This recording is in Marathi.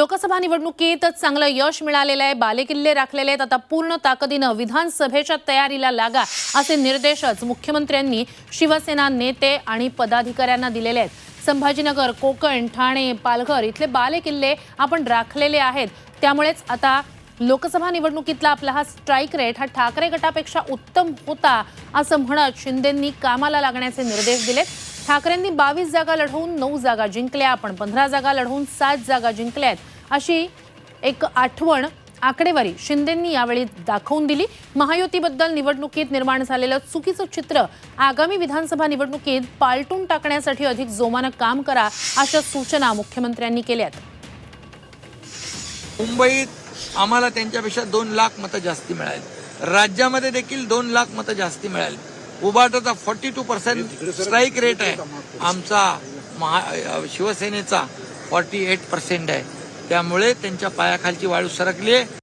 लोकसभा निवडणुकीत चांगलं यश मिळालेलं आहे बालेकिल्ले राखलेले आहेत. आता पूर्ण ताकदीनं विधानसभेच्या तयारीला लागा असे निर्देशच मुख्यमंत्र्यांनी शिवसेना नेते आणि पदाधिकाऱ्यांना दिलेले आहेत. संभाजीनगर कोकण ठाणे पालघर इथले बालेकिल्ले आपण राखलेले आहेत. त्यामुळेच आता लोकसभा निवडणुकीतला आपला हा स्ट्राईक रेट हा ठाकरे गटापेक्षा उत्तम होता असं म्हणत शिंदेंनी कामाला लागण्याचे निर्देश दिलेत. ठाकरेंनी बावीस जागा लढवून नऊ जागा जिंकल्या आपण पंधरा जागा लढवून सात जागा जिंकल्यात अशी एक आठवण आकडेवारी शिंदेंनी यावेळी दाखवून दिली. महायुतीबद्दल निवडणुकीत निर्माण झालेलं चुकीचं चित्र आगामी विधानसभा निवडणुकीत पालटून टाकण्यासाठी अधिक जोमानं काम करा अशा सूचना मुख्यमंत्र्यांनी केल्यात. मुंबईत आम्हाला त्यांच्यापेक्षा दोन लाख मतं जास्ती मिळाली. राज्यामध्ये देखील दोन लाख मतं जास्ती मिळाली. उबाटाचा forty two percent strike rate आहे. आमचा महा शिवसेनेचा फॉर्टी एट पर्सेंट आहे. त्यामुळे त्यांच्या पायाखालची वाळू सरकली आहे.